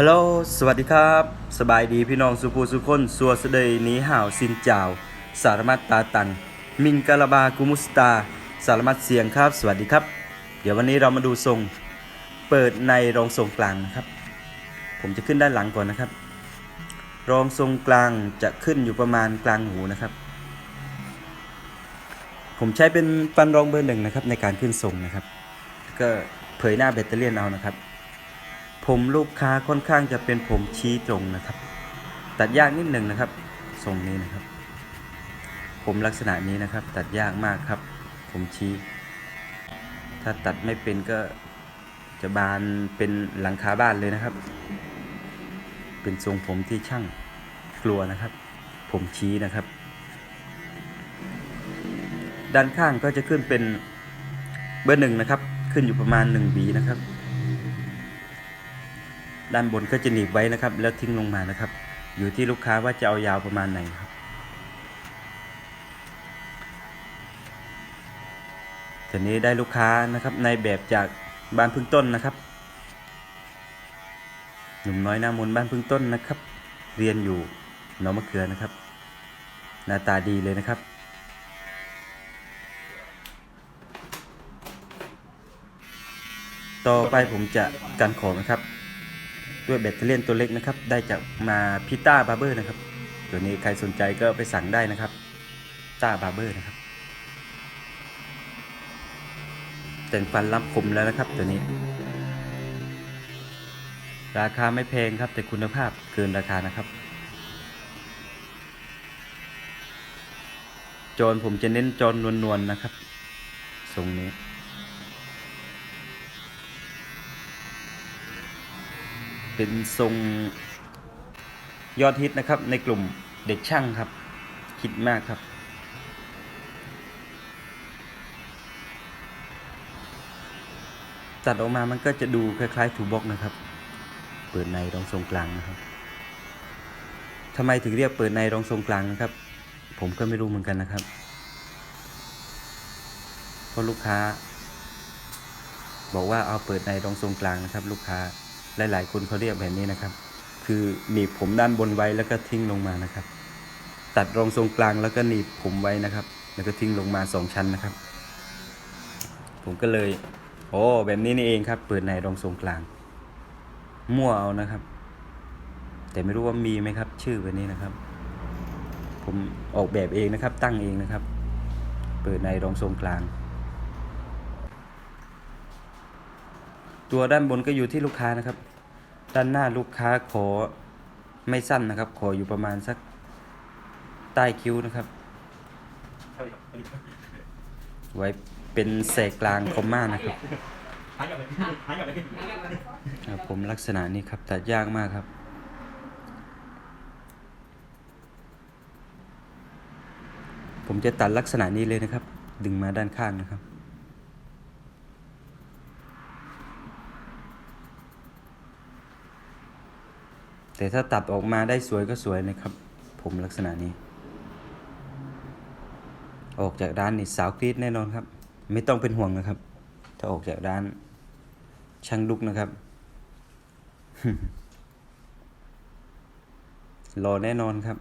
ฮัลโหล สวัสดีครับ สบายดีพี่น้องสุภูสุคนสัวเสดยนีห่าวซินจาว สารมัดตาตัน มิงกาลาบากุมุสตา สารมัดเสียงครับ สวัสดีครับ เดี๋ยววันนี้เรามาดูทรงเปิดในรองทรงกลางนะครับ ผมจะขึ้นด้านหลังก่อนนะครับ รองทรงกลางจะขึ้นอยู่ประมาณกลางหูนะครับ ผมใช้เป็นฟันรองเบอร์หนึ่งนะครับในการขึ้นทรงนะครับ ก็เผยหน้าแบตเตอรี่เอานะครับ ผมลูกค้าค่อนข้างจะเป็นผมชี้ตรงนะครับ ตัดยากนิดหนึ่งนะครับทรงนี้นะครับ ผมลักษณะนี้นะครับ ตัดยากมากครับ ผมชี้ ถ้าตัดไม่เป็นก็จะบานเป็นหลังคาบ้านเลยนะครับ เป็นทรงผมที่ช่างกลัวนะครับ ผมชี้นะครับ ด้านข้างก็จะขึ้นเป็นเบอร์หนึ่งนะครับ ขึ้นอยู่ประมาณ1บีนะครับ ด้านบนก็จะหนีบไว้นะครับ แล้วทิ้งลงมานะครับ อยู่ที่ลูกค้าว่าจะเอายาวประมาณไหนครับ ทีนี้ได้ลูกค้านะครับในแบบจากบ้านพึ่งต้นนะครับ หนุ่มน้อยหน้ามนบ้านพึ่งต้นนะครับ เรียนอยู่หนองมะเขือนะครับ หน้าตาดีเลยนะครับต่อไปผมจะกันของนะครับ ด้วยแบตเตอรี่ตัวเล็กนะครับ ได้จากมาพิต้าบาร์เบอร์นะครับ ตัวนี้ใครสนใจก็ไปสั่งได้นะครับต้าบาร์เบอร์นะครับ แต่งฟันรับคมแล้วนะครับตัวนี้ ราคาไม่แพงครับแต่คุณภาพเกินราคานะครับ จอนผมจะเน้นจอนนวลๆนะครับทรงนี้ เป็นทรงยอดฮิตนะครับ ในกลุ่มเด็กช่างครับ คิดมากครับ ตัดออกมามันก็จะดูคล้ายๆถูบ็อกนะครับ เปิดในรองทรงกลางนะครับทำไมถึงเรียกเปิดในรองทรงกลางนะครับ ผมก็ไม่รู้เหมือนกันนะครับเพราะลูกค้า บอกว่าเอาเปิดในรองทรงกลางนะครับ ลูกค้า หลาย ๆ คนเขาเรียกแบบนี้นะครับ คือหนีบผมด้านบนไว้แล้วก็ทิ้งลงมานะครับ ตัดรองทรงกลางแล้วก็หนีบผมไว้นะครับ แล้วก็ทิ้งลงมาสองชั้นนะครับ ผมก็เลยโอ้แบบนี้นี่เองครับ เปิดในรองทรงกลาง มั่วเอานะครับ แต่ไม่รู้ว่ามีไหมครับ ชื่อแบบนี้นะครับ ผมออกแบบเองนะครับ ตั้งเองนะครับ เปิดในรองทรงกลาง ตัวด้านบนก็อยู่ที่ลูกค้านะครับ ด้านหน้าลูกค้าขอไม่สั้นนะครับ ขออยู่ประมาณสักใต้คิ้วนะครับ ไว้เป็นแสกกลางคอมมานะครับครับผมลักษณะนี้ครับตัดยากมากครับผมจะตัดลักษณะนี้เลยนะครับ ดึงมาด้านข้างนะครับ แต่ถ้าตัดออกมาได้สวยก็สวยนะครับ ผมลักษณะนี้ ออกจากร้านนี่สาวกรีดแน่นอนครับ ไม่ต้องเป็นห่วงนะครับ ถ้าออกจากร้าน ช่างลุกนะครับรอแน่นอนครับ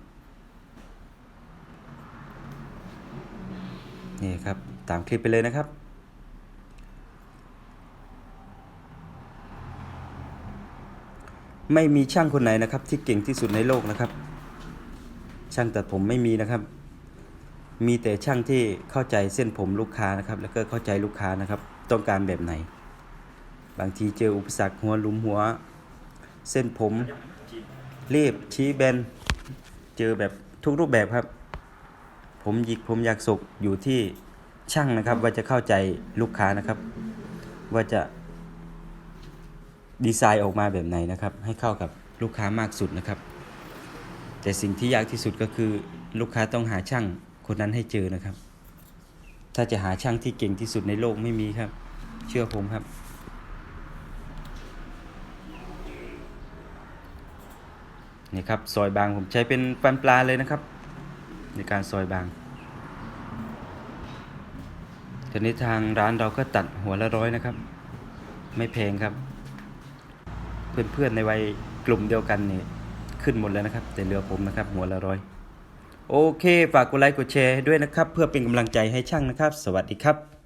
นี่ครับ ตามคลิปไปเลยนะครับ ไม่มีช่างคนไหนนะครับ ที่เก่งที่สุดในโลกนะครับ ช่างตัดผมไม่มีนะครับ มีแต่ช่างที่เข้าใจเส้นผมลูกค้านะครับ แล้วก็เข้าใจลูกค้านะครับ ต้องการแบบไหน บางทีเจออุปสรรคหัวลุมหัว เส้นผมรีบชี้แบนเจอแบบทุกรูปแบบครับ ผมหยิกผมอยากสุกอยู่ที่ช่างนะครับ ว่าจะเข้าใจลูกค้านะครับ ว่าจะ ดีไซน์ออกมาแบบไหนนะครับ ให้เข้ากับลูกค้ามากสุดนะครับ แต่สิ่งที่ยากที่สุดก็คือลูกค้าต้องหาช่างคนนั้นให้เจอนะครับ ถ้าจะหาช่างที่เก่งที่สุดในโลกไม่มีครับ เชื่อผมครับ นี่ครับซอยบางผมใช้เป็นฟันปลาเลยนะครับ ในการซอยบางทีนี้ทางร้านเราก็ตัดหัวละร้อยนะครับ ไม่แพงครับ เพื่อนๆในวัยกลุ่มเดียวกันนี่ขึ้นหมดแล้วนะครับ แต่เหลือผมนะครับ หัวละร้อยโอเค ฝากกดไลค์กดแชร์ด้วยนะครับ เพื่อเป็นกำลังใจให้ช่างนะครับ สวัสดีครับ